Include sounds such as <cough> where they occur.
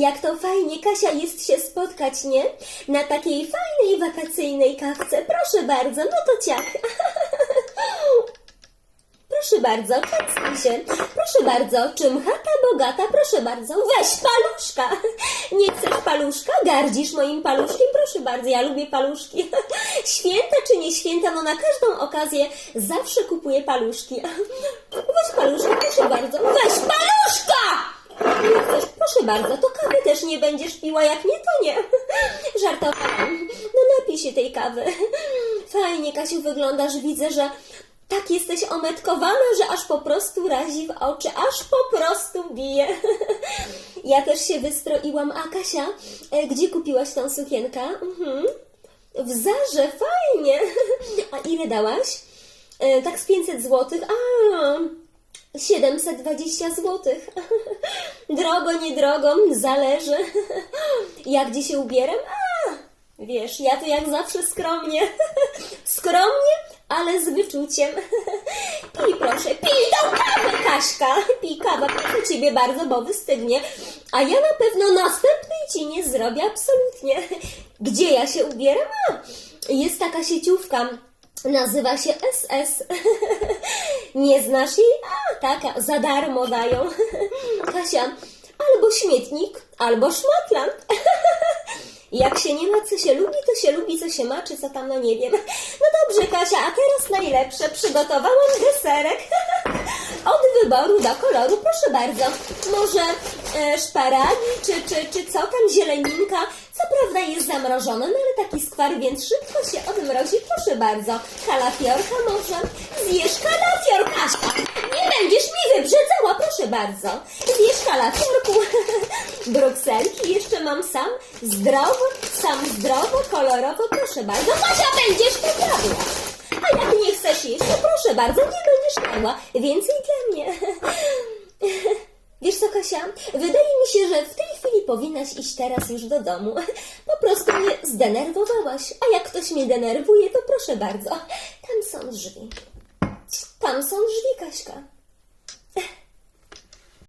Jak to fajnie, Kasia, jest się spotkać, nie? Na takiej fajnej wakacyjnej kawce. Proszę bardzo, no to ciach. <laughs> Proszę bardzo, kacnij się. Proszę bardzo, czym chata bogata? Proszę bardzo, weź paluszka. <laughs> Nie chcesz paluszka? Gardzisz moim paluszkiem? Proszę bardzo, ja lubię paluszki. <laughs> Święta czy nie święta, no na każdą okazję zawsze kupuję paluszki. Weź paluszka, proszę bardzo. Weź paluszka! Nie chcesz? Proszę bardzo, to kawy też nie będziesz piła, jak nie, to nie. <laughs> Żartowałam. No napij się tej kawy. Fajnie, Kasiu, wyglądasz. Widzę, że tak jesteś ometkowana, że aż po prostu razi w oczy, aż po prostu bije. <laughs> Ja też się wystroiłam. A Kasia, e, gdzie kupiłaś tą sukienkę? Mhm. W Zarze, fajnie. <laughs> A ile dałaś? E, Tak z 500 złotych. A, 720 złotych. <laughs> Drogo, niedrogo, zależy. <laughs> Jak gdzie się ubieram? A, wiesz, ja to jak zawsze skromnie. <laughs> Skromnie, ale z wyczuciem. Pij proszę, pij tą kawę, Kaśka. Pij kawę, proszę Ciebie bardzo, bo wystygnie. A ja na pewno następnej Ci nie zrobię, absolutnie. Gdzie ja się ubieram? A, jest taka sieciówka. Nazywa się SS. <laughs> Nie znasz jej? A, taka, za darmo dają. <laughs> Kasia, albo śmietnik, albo szmatland. <laughs> Jak się nie ma, co się lubi, to się lubi, co się ma, czy co tam, no nie wiem. No dobrze, Kasia, a teraz najlepsze. Przygotowałam deserek. Od wyboru do koloru, proszę bardzo. Może e, szparagi, czy, czy, czy co tam, zieleninka. Co prawda jest zamrożone, no ale taki skwar, więc szybko się odmrozi. Proszę bardzo. Kalafiorka może. Zjesz kalafior, Kasia. Nie będziesz mi wybrzydzała, proszę bardzo. Zjesz kalafiorku. <laughs> Brukselki jeszcze mam sam. Zdrowo, sam zdrowo, kolorowo, proszę bardzo. Kasia, będziesz poprawiła. A jak nie chcesz jeść, to proszę bardzo, nie będziesz jadła. Więcej dla mnie. <laughs> Wiesz co, Kasia? Wydaje mi się, że w tej chwili powinnaś iść teraz już do domu. <laughs> Po prostu mnie zdenerwowałaś. A jak ktoś mnie denerwuje, to proszę bardzo. Tam są drzwi. Tam są drzwi, Kaśka.